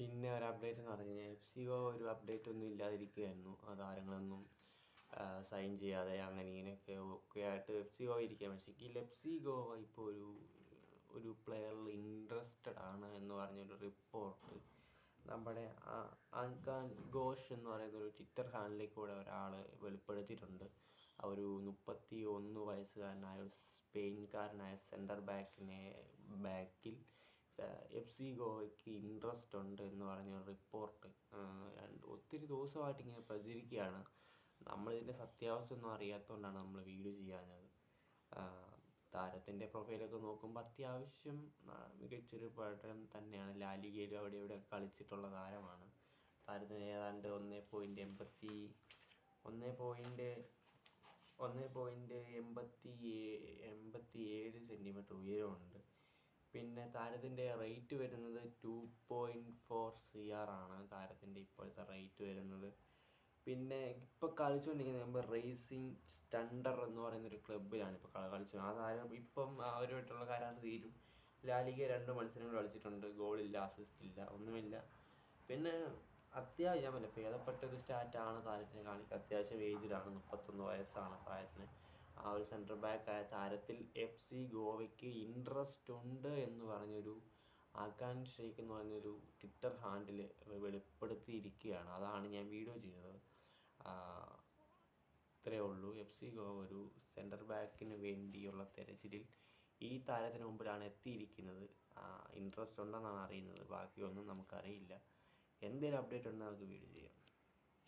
പിന്നെ ഒരു അപ്ഡേറ്റ് എന്ന് പറഞ്ഞു കഴിഞ്ഞാൽ എഫ് സി ഗോ ഒരു അപ്ഡേറ്റ് ഒന്നും ഇല്ലാതിരിക്കുകയായിരുന്നു ആ താരങ്ങളൊന്നും സൈൻ ചെയ്യാതെ അങ്ങനെ ഇങ്ങനെയൊക്കെ ഒക്കെ ആയിട്ട് എഫ് സി ഗോ ഇരിക്കുകയാണ് പക്ഷേ എഫ് സി ഗോ ഇപ്പോൾ ഒരു ഒരു പ്ലെയറിൽ ഇൻട്രസ്റ്റഡ് ആണ് എന്ന് പറഞ്ഞൊരു റിപ്പോർട്ട് നമ്മുടെ അൻകാൻ ഘോഷ് എന്ന് പറയുന്ന ഒരു ട്വിറ്റർ ഹാൻഡിലിൽ കൂടെ ഒരാൾ വെളിപ്പെടുത്തിയിട്ടുണ്ട്. ഒരു മുപ്പത്തി ഒന്ന് വയസ്സുകാരനായ സ്പെയിൻകാരനായ സെന്റർ ബാക്കിനെ ബാക്കിൽ എഫ് സി ഗോവയ്ക്ക് ഇൻട്രസ്റ്റ് ഉണ്ട് എന്ന് പറഞ്ഞ റിപ്പോർട്ട് ഒത്തിരി ദിവസമായിട്ട് ഇങ്ങനെ പ്രചരിക്കുകയാണ്. നമ്മളിതിന്റെ സത്യാവസ്ഥ ഒന്നും അറിയാത്തതുകൊണ്ടാണ് നമ്മൾ വീഡിയോ ചെയ്യാഞ്ഞത്. താരത്തിന്റെ പ്രൊഫൈലൊക്കെ നോക്കുമ്പോൾ അത്യാവശ്യം മികച്ചൊരു പഠനം തന്നെയാണ്. ലാലിഗയിലും അവിടെ ഇവിടെ കളിച്ചിട്ടുള്ള താരമാണ്. താരത്തിന് ഏതാണ്ട് ഒന്നേ പോയിന്റ് എൺപത്തി ഒന്നേ പോയിന്റ് ഒന്നേ പോയിന്റ് എൺപത്തി എൺപത്തി ഏഴ് സെന്റിമീറ്റർ ഉയരമുണ്ട്. പിന്നെ താരത്തിന്റെ റേറ്റ് വരുന്നത് two point four C R ആണ് താരത്തിന്റെ ഇപ്പോഴത്തെ റേറ്റ് വരുന്നത്. പിന്നെ ഇപ്പോൾ കളിച്ചുകൊണ്ടിരിക്കുന്നത് നമ്മൾ റേസിംഗ് സ്റ്റണ്ടർ എന്ന് പറയുന്ന ഒരു ക്ലബ്ബിലാണ് ഇപ്പോൾ കളിച്ചു ആ താരം ഇപ്പം അവരുമായിട്ടുള്ള കരാർ തീരും. ലാലിക രണ്ട് മത്സരങ്ങൾ കളിച്ചിട്ടുണ്ട്. ഗോളില്ല അസിസ്റ്റ് ഇല്ല ഒന്നുമില്ല. പിന്നെ അത്യാവശ്യം ഞാൻ പറഞ്ഞ ഭേദപ്പെട്ട ഒരു സ്റ്റാറ്റാണ് താരത്തിന് കാണിക്കുക അത്യാവശ്യം ഏജിലാണ് മുപ്പത്തൊന്ന് വയസ്സാണ് പ്രായത്തിന്. ആ ഒരു സെന്റർ ആയ താരത്തിൽ എഫ് സി ഗോവയ്ക്ക് ഇൻട്രസ്റ്റ് ഉണ്ട് എന്ന് പറഞ്ഞൊരു ആക്കാൻ എന്ന് പറഞ്ഞൊരു ട്വിറ്റർ ഹാൻഡിൽ വെളിപ്പെടുത്തിയിരിക്കുകയാണ്. അതാണ് ഞാൻ വീഡിയോ ചെയ്തത് ഇത്രയേ ഉള്ളൂ. എഫ് സി ഗോവ ഒരു സെന്റർ ബാക്കിന് വേണ്ടിയുള്ള തെരച്ചിലിൽ ഈ താരത്തിന് മുമ്പിലാണ് എത്തിയിരിക്കുന്നത്. ഇൻട്രസ്റ്റ് ഉണ്ടെന്നാണ് അറിയുന്നത്. ബാക്കിയൊന്നും നമുക്കറിയില്ല. എന്തെങ്കിലും അപ്ഡേറ്റ് ഉണ്ടെങ്കിൽ നമുക്ക് വീഡിയോ ചെയ്യാം.